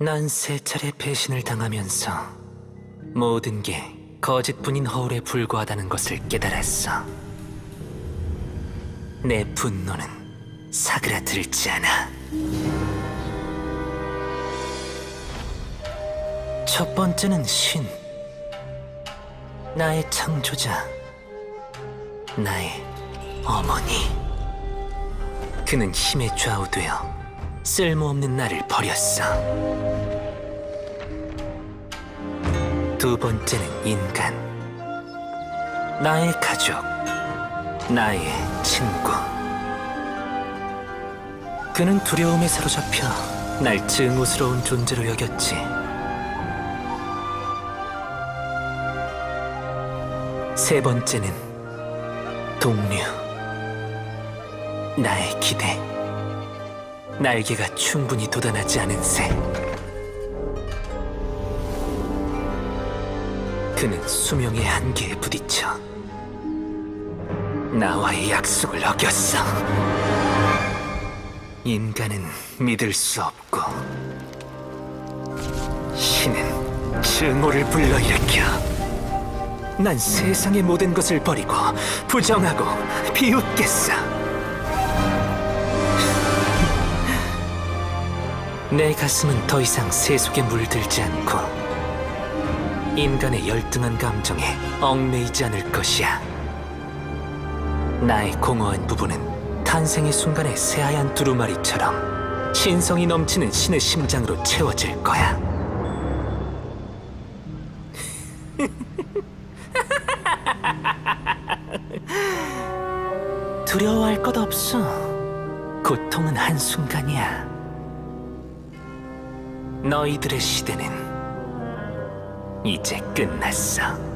난 세 차례 배신을 당하면서 모든 게 거짓뿐인 허울에 불과하다는 것을 깨달았어. 내 분노는 사그라들지 않아. 첫 번째는 신. 나의 창조자. 나의 어머니. 그는 힘에 좌우되어 쓸모없는 나를 버렸어. 두 번째는 인간. 나의 가족. 나의 친구. 그는 두려움에 사로잡혀 날 증오스러운 존재로 여겼지. 세 번째는 동료. 나의 기대. 날개가 충분히 돋아나지 않은 새. 그는 수명의 한계에 부딪혀 나와의 약속을 어겼어. 인간은 믿을 수 없고 신은 증오를 불러일으켜. 난 세상의 모든 것을 버리고 부정하고 비웃겠어. 내 가슴은 더 이상 세속에 물들지 않고 인간의 열등한 감정에 얽매이지 않을 것이야. 나의 공허한 부분은 탄생의 순간의 새하얀 두루마리처럼 신성이 넘치는 신의 심장으로 채워질 거야. 두려워할 것 없어. 고통은 한순간이야. 너희들의 시대는 이제 끝났어.